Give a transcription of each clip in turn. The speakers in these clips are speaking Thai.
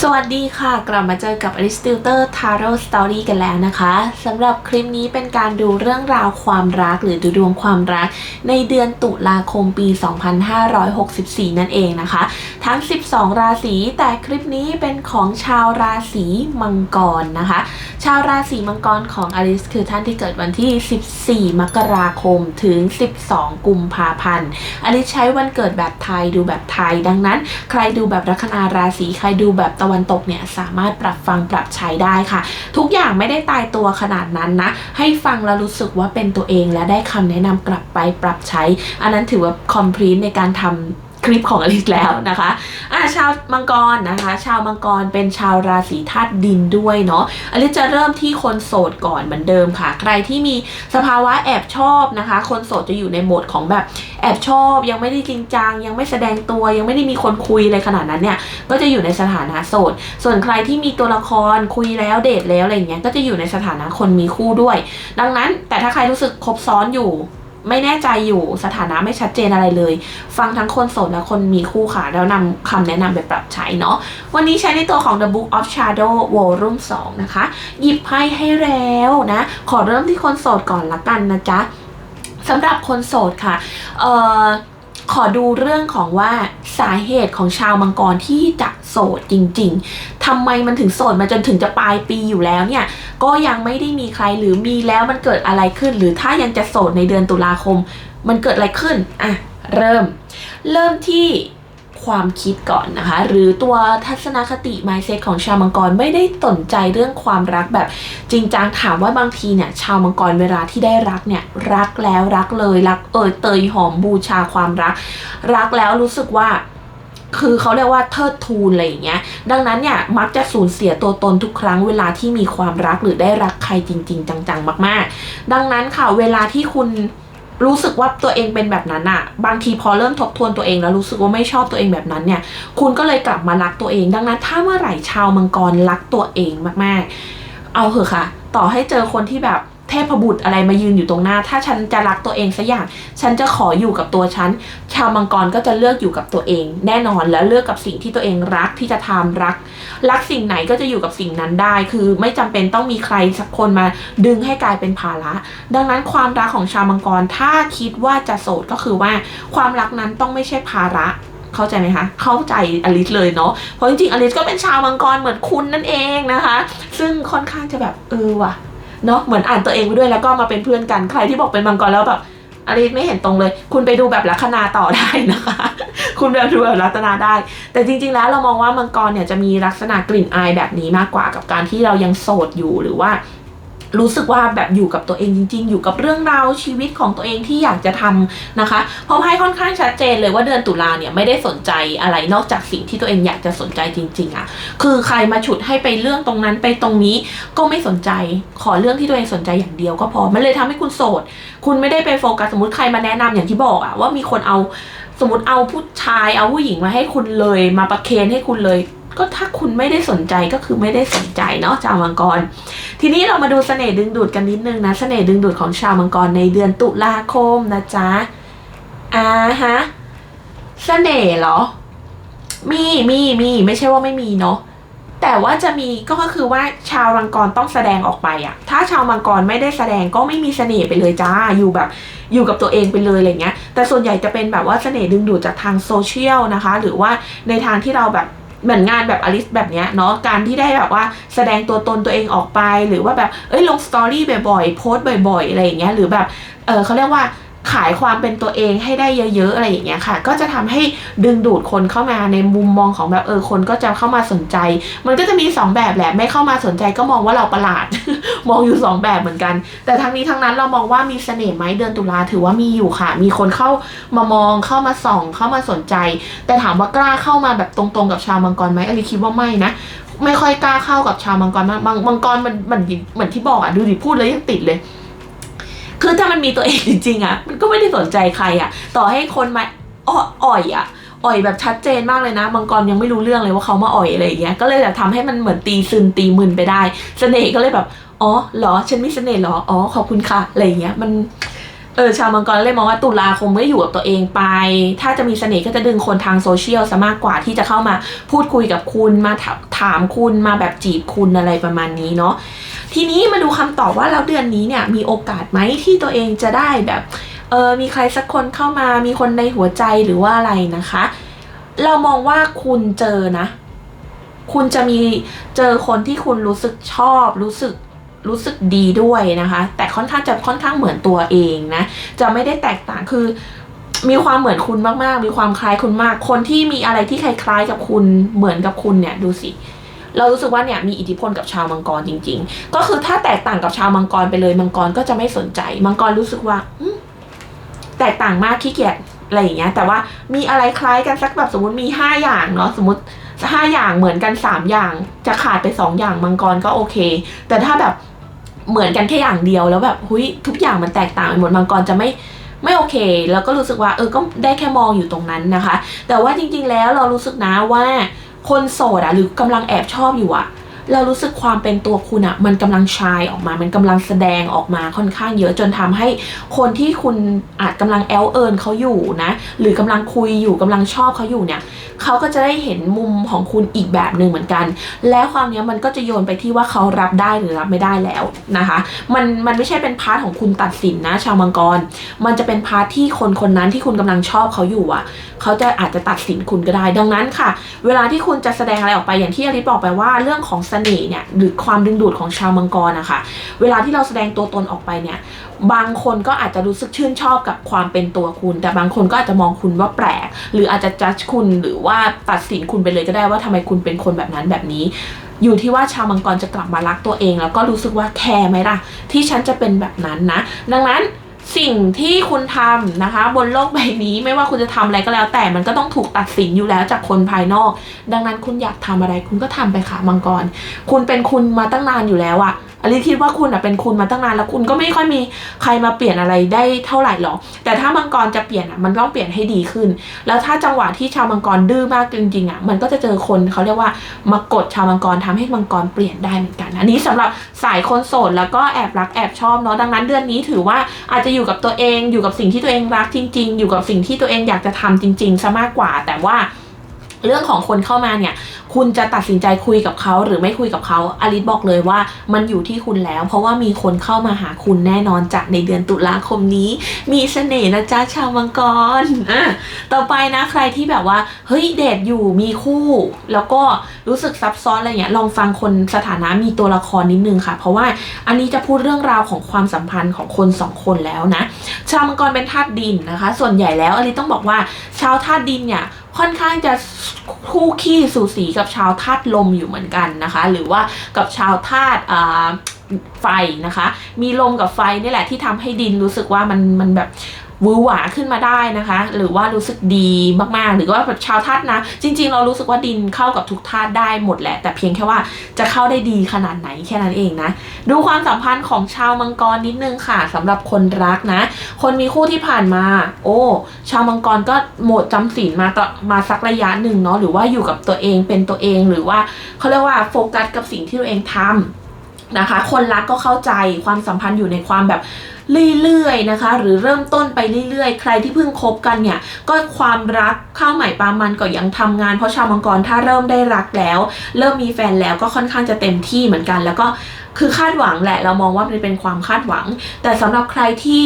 สวัสดีค่ะ กลับมาเจอกับ a r i s t o t l e Tarot Story กันแล้วนะคะสำหรับคลิปนี้เป็นการดูเรื่องราวความรักหรือดูดวงความรัก ในเดือนตุลาคมปี 2564 นั่นเองนะคะ ทั้ง 12 ราศีแต่คลิปนี้เป็นของชาวราศีมังกรนะคะ ชาวราศีมังกรของอลิสคือท่านที่เกิดวันที่ 14 มกราคมถึง 12 กุมภาพันธ์อลิสใช้วันเกิดแบบไทยดูแบบไทย ดังนั้น ใครดูแบบลัคนาราศีใครดูแบบตะวันตกเนี่ยสามารถปรับฟังปรับใช้ได้ค่ะ ทุกอย่างไม่ได้ตายตัวขนาดนั้นนะ ให้ฟังแล้วรู้สึกว่าเป็นตัวเองและได้คำแนะนำกลับไปปรับใช้ อันนั้นถือว่าคอมพลีทในการทำ คลิปของอลิสแล้วนะคะอ่าชาวมังกรนะคะ ชาวมังกรเป็นชาวราศีธาตุดินด้วยเนาะอลิสจะเริ่มที่คนโสดก่อนเหมือนเดิมค่ะ ใครที่มีสภาวะแอบชอบนะคะ คนโสดจะอยู่ในโหมดของแบบแอบชอบ ยังไม่ได้จริงจังยังไม่แสดงตัวยังไม่ได้มีคนคุยอะไรขนาดนั้นเนี่ยก็จะอยู่ในสถานะโสด ส่วนใครที่มีตัวละครคุยแล้วเดทแล้วอะไรเงี้ยก็จะอยู่ในสถานะคนมีคู่ด้วย ดังนั้นแต่ถ้าใครรู้สึกครบซ้อนอยู่ ไม่แน่ใจอยู่สถานะไม่ชัดเจนอะไรเลย ฟังทั้งคนโสดและคนมีคู่ค่ะ แล้วนำคำแนะนำไปปรับใช้เนาะวันนี้ใช้ในตัวของ The Book of Shadow Volume 2 นะคะ หยิบไพ่ให้แล้วนะ ขอเริ่มที่คนโสดก่อนละกันนะจ๊ะสำหรับคนโสดค่ะ เอ่อ ขอดูเรื่องของว่าสาเหตุของชาวมังกรที่จะโสดจริง ๆทำไมมันถึงโสดมาจนถึงจะปลายปีอยู่แล้วเนี่ย ก็ยังไม่ได้มีใครหรือมีแล้วมันเกิดอะไรขึ้น หรือถ้ายังจะโสดในเดือนตุลาคม มันเกิดอะไรขึ้นอะเริ่ม เริ่มที่ ความคิดก่อนนะคะ หรือตัวทัศนคติ mindset ของชาวมังกรไม่ได้สนใจเรื่องความรักแบบจริงจังถามว่าบางทีเนี่ยชาวมังกรเวลาที่ได้รักเนี่ยรักแล้วรักเลยรักเอยเตยหอมบูชาความรัก รักแล้วรู้สึกว่าคือเขาเรียกว่าเทิดทูนอะไรอย่างเงี้ย ดังนั้นเนี่ยมักจะสูญเสียตัวตนทุกครั้งเวลาที่มีความรักหรือได้รักใครจริง ๆ จังๆ มาก ๆ ดังนั้นค่ะเวลาที่คุณ รู้สึกว่าตัวเองเป็นแบบนั้นอะบางทีพอเริ่มทบทวนตัวเองแล้วรู้สึกว่าไม่ชอบตัวเองแบบนั้นเนี่ย คุณก็เลยกลับมารักตัวเอง ดังนั้นถ้าเมื่อไหร่ชาวมังกรรักตัวเองมากๆ เอาเถอะค่ะ ต่อให้เจอคนที่แบบ เทพบุตรอะไรมายืนอยู่ตรงหน้า ถ้าฉันจะรักตัวเองสักอย่าง ฉันจะขออยู่กับตัวฉัน ชาวมังกรก็จะเลือกอยู่กับตัวเอง แน่นอนแล้วเลือกกับสิ่งที่ตัวเองรักที่จะทำรัก รักสิ่งไหนก็จะอยู่กับสิ่งนั้นได้ คือไม่จำเป็นต้องมีใครสักคนมาดึงให้กลายเป็นภาระ ดังนั้นความรักของชาวมังกรถ้าคิดว่าจะโสดก็คือว่าความรักนั้นต้องไม่ใช่ภาระเข้าใจไหมคะ เข้าใจอลิสเลยเนาะ เพราะจริงๆอลิสก็เป็นชาวมังกรเหมือนคุณนั่นเองนะคะ ซึ่งค่อนข้างจะแบบเออว่ะ เนาะเหมือนอ่านตัวเองไปด้วยแล้วก็มาเป็นเพื่อนกันใครที่บอกเป็นมังกรแล้วแบบอะไรไม่เห็นตรงเลย คุณไปดูแบบลัคนาต่อได้นะคะ คุณแบบดูแบบลัคนาได้ แต่จริง ๆ แล้วเรามองว่ามังกรเนี่ยจะมีลักษณะกลิ่นอายแบบนี้มากกว่ากับการที่เรายังโสดอยู่หรือว่า รู้สึกว่าแบบอยู่กับตัวเองจริง ๆ อยู่กับเรื่องราวชีวิตของตัวเองที่อยากจะทำนะคะ เพราะไพ่ค่อนข้างชัดเจนเลยว่าเดือนตุลาเนี่ยไม่ได้สนใจอะไรนอกจากสิ่งที่ตัวเองอยากจะสนใจจริง ๆอะ่ะคือใครมาฉุดให้ไปเรื่องตรงนั้นไปตรงนี้ก็ไม่สนใจขอเรื่องที่ตัวเองสนใจอย่างเดียวก็พอมันเลยทำให้คุณโสด คุณไม่ได้ไปโฟกัสสมมติใครมาแนะนำอย่างที่บอกอะว่ามีคนเอาสมมติเอาผู้ชายเอาผู้หญิงมาให้คุณเลยมาประเคนให้คุณเลย ก็ถ้าคุณไม่ได้สนใจก็คือไม่ได้สนใจเนาะชาวมังกร ทีนี้เรามาดูเสน่ห์ดึงดูดกันนิดนึงนะเสน่ห์ดึงดูดของชาวมังกรในเดือนตุลาคมนะจ๊ะอ่าฮะเสน่ห์เหรอ มีมีมีไม่ใช่ว่าไม่มีเนาะแต่ว่าจะมีก็คือว่าชาวมังกรต้องแสดงออกไปอะถ้าชาวมังกรไม่ได้แสดงก็ไม่มีเสน่ห์ไปเลยจ้าอยู่แบบอยู่กับตัวเองไปเลยอะไรเงี้ย แต่ส่วนใหญ่จะเป็นแบบว่าเสน่ห์ดึงดูดจากทางโซเชียลนะคะ หรือว่าในทางที่เราแบบ เหมือนงานแบบอลิสแบบเนี้ยเนาะการที่ได้แบบว่าแสดงตัวตนตัวเองออกไป หรือว่าแบบเอ้ยลงสตอรี่บ่อยๆโพสต์บ่อยๆอะไรอย่างเงี้ยหรือแบบเออเขาเรียกว่า ขายความเป็นตัวเองให้ได้เยอะๆอะไรอย่างเงี้ยค่ะ ก็จะทำให้ดึงดูดคนเข้ามาในมุมมองของแบบเออคนก็จะเข้ามาสนใจ มันก็จะมีสองแบบแหละไม่เข้ามาสนใจก็มองว่าเราประหลาด มองอยู่สองแบบเหมือนกัน แต่ทั้งนี้ทั้งนั้นเรามองว่ามีเสน่ห์ไหมเดือนตุลาถือว่ามีอยู่ค่ะ มีคนเข้ามามองเข้ามาส่องเข้ามาสนใจ แต่ถามว่ากล้าเข้ามาแบบตรงๆกับชาวมังกรไหมอลิคิดว่าไม่นะไม่ค่อยกล้าเข้ากับชาวมังกรมังมังกรมันมันเหมือนที่บอกอะดูดิพูดเลยยังติดเลย คือถ้ามันมีตัวเองจริงๆอะมันก็ไม่ได้สนใจใครอะต่อให้คนมาอ้ออ่อยอะอ่อยแบบชัดเจนมากเลยนะมังกรยังไม่รู้เรื่องเลยว่าเขามาอ่อยอะไรอย่างเงี้ยก็เลยแบบทำให้มันเหมือนตีซึนตีมึนไปได้เสน่ห์ก็เลยแบบอ๋อเหรอฉันมีเสน่ห์เหรออ๋อขอบคุณค่ะอะไรอย่างเงี้ยมันเออชาวมังกรเลยมองว่าตุลาคมไม่อยู่กับตัวเองไป ถ้าจะมีเสน่ห์ก็จะดึงคนทางโซเชียลซะมากกว่าที่จะเข้ามาพูดคุยกับคุณมาถาถามคุณมาแบบจีบคุณอะไรประมาณนี้เนาะ ทีนี้มาดูคำตอบว่าแล้วเดือนนี้เนี่ยมีโอกาสไหมที่ตัวเองจะได้แบบเออมีใครสักคนเข้ามามีคนในหัวใจหรือว่าอะไรนะคะ เรามองว่าคุณเจอนะ คุณจะมีเจอคนที่คุณรู้สึกชอบรู้สึกรู้สึกดีด้วยนะคะ แต่ค่อนข้างจะค่อนข้างเหมือนตัวเองนะ จะไม่ได้แตกต่างคือ มีความเหมือนคุณมากๆ มีความคล้ายคุณมาก คนที่มีอะไรที่คล้ายๆกับคุณเหมือนกับคุณเนี่ยดูสิเเรารู้สึกว่าเนี่ยมีอิทธิพลกับชาวมังกรจริง ๆ ก็คือถ้าแตกต่างกับชาวมังกรไปเลยมังกรก็จะไม่สนใจ มังกรรู้สึกว่าแตกต่างมากขี้เกียจอะไรอย่างเงี้ย แต่ว่ามีอะไรคล้ายกันสักแบบสมมติมีห้าอย่างเนาะสมมติห้าอย่างเหมือนกันสามอย่าง จะขาดไปสองอย่างมังกรก็โอเค แต่ถ้าแบบเหมือนกันแค่อย่างเดียวแล้วแบบหุยทุกอย่างมันแตกต่างไปหมดมังกรจะไม่ไม่โอเค แล้วก็รู้สึกว่าเออก็ได้แค่มองอยู่ตรงนั้นนะคะ แต่ว่าจริง ๆ แล้วเรารู้สึกนะว่า คนโสดอะหรือกำลังแอบชอบอยู่อะ เรารู้สึกความเป็นตัวคุณอะมันกำลังชายออกมา มันกำลังแสดงออกมาค่อนข้างเยอะจนทำให้คนที่คุณอาจกำลังแอลเอิญเขาอยู่นะหรือกำลังคุยอยู่กำลังชอบเขาอยู่เนี่ยเขาก็จะได้เห็นมุมของคุณอีกแบบหนึ่งเหมือนกัน แล้วความนี้มันก็จะโยนไปที่ว่าเขารับได้หรือรับไม่ได้แล้วนะคะ มันมันไม่ใช่เป็นพาร์ทของคุณตัดสินนะ ชาวมังกร มันจะเป็นพาร์ทที่คนคนนั้นที่คุณกำลังชอบเขาอยู่อะเขาจะอาจจะตัดสินคุณก็ได้ ดังนั้นค่ะ เวลาที่คุณจะแสดงอะไรออกไปอย่างที่อลิซบอกไปว่าเรื่องของเสน่ห์เนี่ยหรือความดึงดูดของชาวมังกรนะคะเวลาที่เราแสดงตัวตนออกไปเนี่ยบางคนก็อาจจะรู้สึกชื่นชอบกับความเป็นตัวคุณ แต่บางคนก็อาจจะมองคุณว่าแปลก หรืออาจจะจัดคุณหรือว่าตัดสินคุณไปเลยก็ได้ว่าทำไมคุณเป็นคนแบบนั้นแบบนี้ อยู่ที่ว่าชาวมังกรจะกลับมารักตัวเอง แล้วก็รู้สึกว่าแคร์ไหมล่ะ ที่ฉันจะเป็นแบบนั้นนะ ดังนั้น สิ่งที่คุณทำนะคะ บนโลกใบนี้ไม่ว่าคุณจะทำอะไรก็แล้ว แต่มันก็ต้องถูกตัดสินอยู่แล้วจากคนภายนอก ดังนั้นคุณอยากทำอะไร คุณก็ทำไปค่ะมังกร คุณเป็นคุณมาตั้งนานอยู่แล้วอะ อลิคิดว่าคุณอะเป็นคุณมาตั้งนานแล้วคุณก็ไม่ค่อยมีใครมาเปลี่ยนอะไรได้เท่าไหร่หรอกแต่ถ้ามังกรจะเปลี่ยนอะมันต้องเปลี่ยนให้ดีขึ้น แล้วถ้าจังหวะที่ชาวมังกรดื้อมากจริงๆอะมันก็จะเจอคนเขาเรียกว่ามากดชาวมังกรทำให้มังกรเปลี่ยนได้เหมือนกัน อันนี้สำหรับสายคนโสดแล้วก็แอบรักแอบชอบเนาะดังนั้นเดือนนี้ถือว่าอาจจะอยู่กับตัวเองอยู่กับสิ่งที่ตัวเองรักจริง ๆ อยู่กับสิ่งที่ตัวเองอยากจะทำจริงๆซะมากกว่าแต่ว่า เรื่องของคนเข้ามาเนี่ย คุณจะตัดสินใจคุยกับเขาหรือไม่คุยกับเขาอลิสบอกเลยว่ามันอยู่ที่คุณแล้ว เพราะว่ามีคนเข้ามาหาคุณแน่นอนจากในเดือนตุลาคมนี้ มีเสน่ห์นะจ๊ะชาวมังกรอะต่อไปนะใครที่แบบว่า เฮ้ยเดทอยู่มีคู่ แล้วก็รู้สึกซับซ้อนอะไรเงี้ยลองฟังคนสถานะมีตัวละครนิดนึงค่ะ เพราะว่าอันนี้จะพูดเรื่องราวของความสัมพันธ์ของคนสองคนแล้วนะชาวมังกรเป็นธาตุดินนะคะ ส่วนใหญ่แล้วอันนี้ต้องบอกว่าชาวธาตุดินเนี่ย ค่อนข้างจะคู่ขี้สูสีกับชาวธาตุลมอยู่เหมือนกันนะคะ หรือว่ากับชาวธาตุไฟนะคะ มีลมกับไฟนี่แหละที่ทำให้ดินรู้สึกว่ามันมันแบบ วือหวาขึ้นมาได้นะคะ หรือว่ารู้สึกดีมากๆ หรือว่าแบบชาวธาตุนะจริง ๆ เรารู้สึกว่าดินเข้ากับทุกธาตุได้หมดแหละ แต่เพียงแค่ว่าจะเข้าได้ดีขนาดไหนแค่นั้นเองนะ ดูความสัมพันธ์ของชาวมังกรนิดนึงค่ะสำหรับคนรักนะ คนมีคู่ที่ผ่านมา โอ้ชาวมังกรก็หมดจำศีลมาต่อมาสักระยะหนึ่งเนาะหรือว่าอยู่กับตัวเองเป็นตัวเองหรือว่าเขาเรียกว่าโฟกัสกับสิ่งที่ตัวเองทำนะคะ คนรักก็เข้าใจความสัมพันธ์อยู่ในความแบบ เรื่อยๆนะคะ หรือเริ่มต้นไปเรื่อยๆ ใครที่เพิ่งคบกันเนี่ยก็ความรักข้าวใหม่ปลามันก็ยังทำงานเพราะชาวมังกรถ้าเริ่มได้รักแล้ว เริ่มมีแฟนแล้วก็ค่อนข้างจะเต็มที่เหมือนกัน แล้วก็คือคาดหวังแหละเรามองว่ามันเป็นความคาดหวัง แต่สำหรับใครที่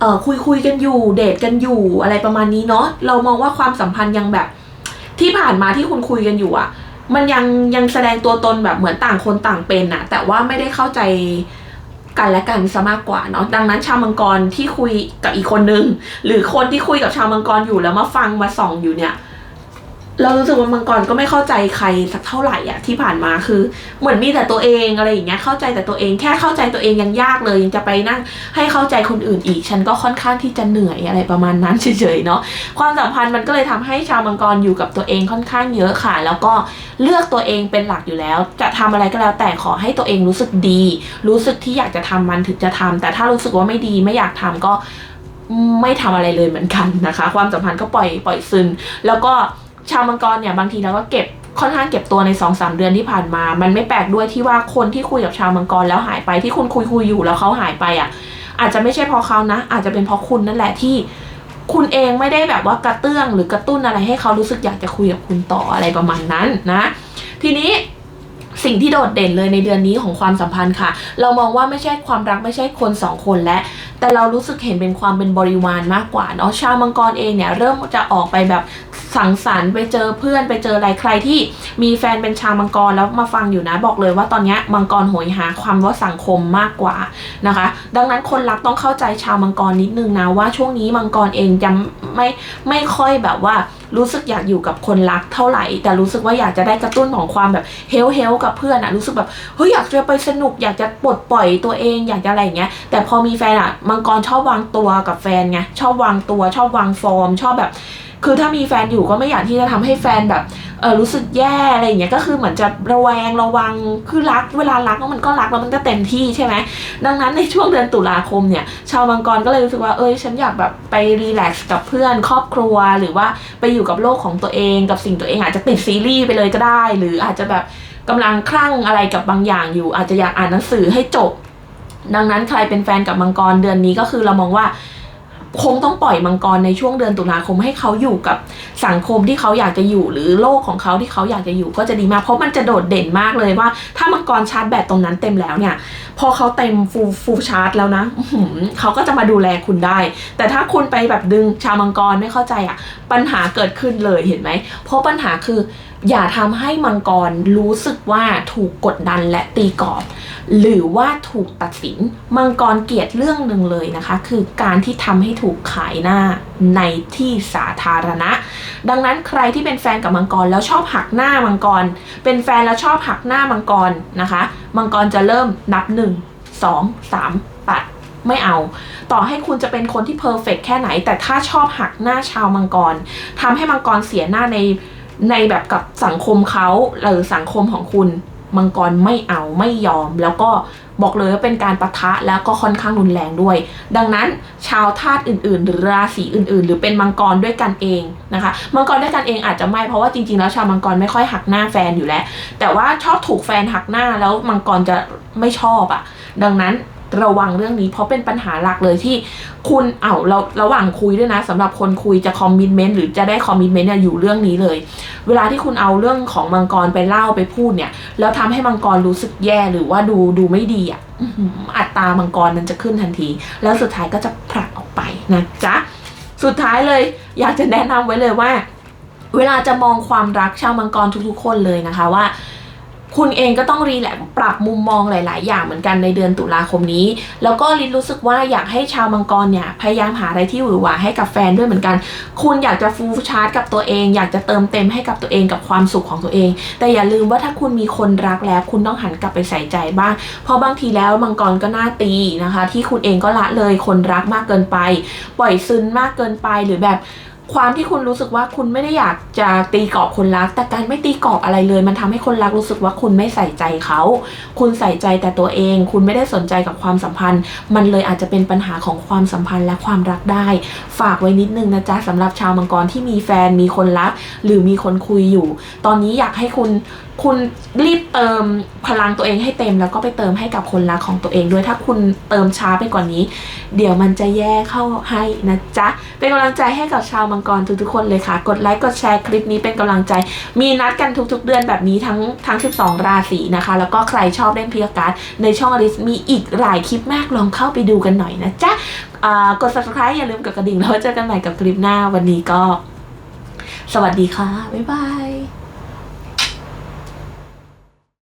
เออคุยคุยกันอยู่เดทกันอยู่อะไรประมาณนี้เนาะเรามองว่าความสัมพันธ์ยังแบบที่ผ่านมาที่คุณคุยกันอยู่อะมันยังยังแสดงตัวตนแบบเหมือนต่างคนต่างเป็นอะแต่ว่าไม่ได้เข้าใจ กันและกันซะมากกว่าเนาะดังนั้นชาวมังกรที่คุยกับอีกคนนึง หรือคนที่คุยกับชาวมังกรอยู่แล้วมาฟังมาส่องอยู่เนี่ย เรารู้สึกว่ามังกรก็ไม่เข้าใจใครสักเท่าไหร่อะที่ผ่านมาคือ เหมือนมีแต่ตัวเองอะไรอย่างเงี้ยเข้าใจแต่ตัวเองแค่เข้าใจตัวเองยังยากเลยยังจะไปนั่งให้เข้าใจคนอื่นอีก ฉันก็ค่อนข้างที่จะเหนื่อยอะไรประมาณนั้นเฉยๆเนาะความสัมพันธ์มันก็เลยทำให้ชาวมังกรอยู่กับตัวเองค่อนข้างเยอะค่ะ แล้วก็เลือกตัวเองเป็นหลักอยู่แล้ว จะทำอะไรก็แล้วแต่ขอให้ตัวเองรู้สึกดี รู้สึกที่อยากจะทำมันถึงจะทำแต่ถ้ารู้สึกว่าไม่ดีไม่อยากทำก็ไม่ทำอะไรเลยเหมือนกันนะคะ ความสัมพันธ์ก็ปล่อยปล่อยซึมแล้วก็ ชาวมังกรเนี่ยบางทีเราก็เก็บค่อนข้างเก็บตัวใน2อสเดือนที่ผ่านมา มันไม่แปลกด้วยที่ว่าคนที่คุยกับชาวมังกรแล้วหายไปที่คุณคุยคุยอยู่แล้วเขาหายไปอะ อาจจะไม่ใช่เพราะเขานะ อาจจะเป็นเพราะคุณนั่นแหละที่คุณเองไม่ได้แบบว่ากระเตื้องหรือกระตุ้นอะไรให้เขารู้สึกอยากจะคุยกับคุณต่ออะไรประมาณนั้นนะ ทีนี้สิ่งที่โดดเด่นเลยในเดือนนี้ของความสัมพันธ์ค่ะ เรามองว่าไม่ใช่ความรักไม่ใช่คนสองคนและ แต่เรารู้สึกเห็นเป็นความเป็นบริวารมากกว่าเนาะชาวมังกรเองเนี่ยเริ่มจะออกไปแบบ สังสรรค์ไปเจอเพื่อนไปเจออะไรใครที่มีแฟนเป็นชาวมังกรแล้วมาฟังอยู่นะบอกเลยว่าตอนนี้มังกรโหยหาความว่าสังคมมากกว่านะคะ ดังนั้นคนรักต้องเข้าใจชาวมังกรนิดนึงนะว่าช่วงนี้มังกรเองยังไม่ไม่ค่อยแบบว่ารู้สึกอยากอยู่กับคนรักเท่าไหร่ แต่รู้สึกว่าอยากจะได้กระตุ้นของความแบบเฮลเฮลกับเพื่อนอะรู้สึกแบบเฮ้ยอยากจะไปสนุกอยากจะปลดปล่อยตัวเองอยากจะอะไรอย่างเงี้ย แต่พอมีแฟนอะมังกรชอบวางตัวกับแฟนไงชอบวางตัวชอบวางฟอร์ม ชอบแบบ คือถ้ามีแฟนอยู่ก็ไม่อยากที่จะทำให้แฟนแบบเออรู้สึกแย่อะไรอย่างเงี้ยก็คือเหมือนจะระแวงระวังคือรักเวลารักแล้วมันก็รักแล้วมันก็เต็มที่ใช่ไหมดังนั้นในช่วงเดือนตุลาคมเนี่ย ชาวมังกรก็เลยรู้สึกว่าเอ้ยฉันอยากแบบไปรีแลกซ์กับเพื่อนครอบครัว หรือว่าไปอยู่กับโลกของตัวเองกับสิ่งตัวเองอาจจะติดซีรีส์ไปเลยก็ได้ หรืออาจจะแบบกำลังคลั่งอะไรกับบางอย่างอยู่ อาจจะอยากอ่านหนังสือให้จบ ดังนั้นใครเป็นแฟนกับมังกรเดือนนี้ก็คือเรามองว่า คงต้องปล่อยมังกรในช่วงเดือนตุลาคมให้เขาอยู่กับสังคมที่เขาอยากจะอยู่ หรือโลกของเขาที่เขาอยากจะอยู่ก็จะดีมาก เพราะมันจะโดดเด่นมากเลยว่า ถ้ามังกรชาร์จแบตตรงนั้นเต็มแล้วเนี่ย พอเขาเต็มฟูฟูชาร์จแล้วนะเขาก็จะมาดูแลคุณได้ แต่ถ้าคุณไปแบบดึงชาวมังกรไม่เข้าใจอะ ปัญหาเกิดขึ้นเลยเห็นไหมเพราะปัญหาคือ อย่าทำให้มังกรรู้สึกว่าถูกกดดันและตีกรอบ หรือว่าถูกตัดสิน มังกรเกลียดเรื่องหนึ่งเลยนะคะ คือการที่ทำให้ถูกขายหน้าในที่สาธารณะ ดังนั้นใครที่เป็นแฟนกับมังกรแล้วชอบหักหน้ามังกร เป็นแฟนแล้วชอบหักหน้ามังกรนะคะ มังกรจะเริ่มนับหนึ่งสองสามปัดไม่เอา ต่อให้คุณจะเป็นคนที่เพอร์เฟกแค่ไหน แต่ถ้าชอบหักหน้าชาวมังกรทำให้มังกรเสียหน้าใน ในแบบกับสังคมเขาหรือสังคมของคุณมังกรไม่เอาไม่ยอม แล้วก็บอกเลยว่าเป็นการประทะแล้วก็ค่อนข้างรุนแรงด้วย ดังนั้นชาวธาตุอื่นๆ หรือราศีอื่น ๆ หรือเป็นมังกรด้วยกันเองนะคะ มังกรด้วยกันเองอาจจะไม่เพราะว่าจริงๆแล้วชาวมังกรไม่ค่อยหักหน้าแฟนอยู่แล้ว แต่ว่าชอบถูกแฟนหักหน้าแล้วมังกรจะไม่ชอบอะ่ะ ดังนั้น ระวังเรื่องนี้ เพราะเป็นปัญหาหลักเลยที่คุณเอา้าเราระหว่างคุยด้วยนะสำหรับคนคุยจะคอมมิชเมนต์หรือจะได้คอมมิชเมนต์เนี่ยอยู่เรื่องนี้เลย เวลาที่คุณเอาเรื่องของมังกรไปเล่าไปพูดเนี่ย แล้วทำให้มังกรรู้สึกแย่หรือว่าดูดูไม่ดีอะอัตรามังกรมันจะขึ้นทันที แล้วสุดท้ายก็จะผลักออกไปนะจ๊ะสุดท้ายเลยอยากจะแนะนำไว้เลยว่า เวลาจะมองความรักชาวมังกรทุกๆ คนเลยนะคะว่า คุณเองก็ต้องรีแลกปรับมุมมองหลาย ๆ อย่างเหมือนกันในเดือนตุลาคมนี้ แล้วก็ลินรู้สึกว่าอยากให้ชาวมังกรเนี่ยพยายามหาอะไรที่หวือหวาให้กับแฟนด้วยเหมือนกัน คุณอยากจะฟูลชาร์จกับตัวเอง อยากจะเติมเต็มให้กับตัวเองกับความสุขของตัวเอง แต่อย่าลืมว่าถ้าคุณมีคนรักแล้ว คุณต้องหันกลับไปใส่ใจบ้าง เพราะบางทีแล้วมังกรก็น่าตีนะคะ ที่คุณเองก็ละเลยคนรักมากเกินไป ปล่อยซึนมากเกินไปหรือแบบ ความที่คุณรู้สึกว่าคุณไม่ได้อยากจะตีกรอบคนรัก แต่การไม่ตีกรอบอะไรเลย มันทำให้คนรักรู้สึกว่าคุณไม่ใส่ใจเขา คุณใส่ใจแต่ตัวเอง คุณไม่ได้สนใจกับความสัมพันธ์ มันเลยอาจจะเป็นปัญหาของความสัมพันธ์และความรักได้ ฝากไว้นิดนึงนะจ๊ะสำหรับชาวมังกรที่มีแฟนมีคนรัก หรือมีคนคุยอยู่ ตอนนี้อยากให้คุณคุณรีบเติมพลังตัวเองให้เต็มแล้วก็ไปเติมให้กับคนรักของตัวเองด้วยถ้าคุณเติมช้าไปกว่านี้ เดี๋ยวมันจะแย่เข้าให้นะจ๊ะ เป็นกำลังใจให้กับชาวมังกรทุกๆคนเลยค่ะ กดไลค์กดแชร์คลิปนี้เป็นกำลังใจ มีนัดกันทุกๆเดือนแบบนี้ทั้งทั้ง 12 ราศีนะคะ แล้วก็ใครชอบเล่นพีการ์ดในช่องอลิสมีอีกหลายคลิปมากลองเข้าไปดูกันหน่อยนะจ๊ะอ่ากด subscribe อย่าลืมกดกระดิ่งแล้วเจอกันใหม่กับคลิปหน้าวันนี้ก็ สวัสดีค่ะบ๊ายบาย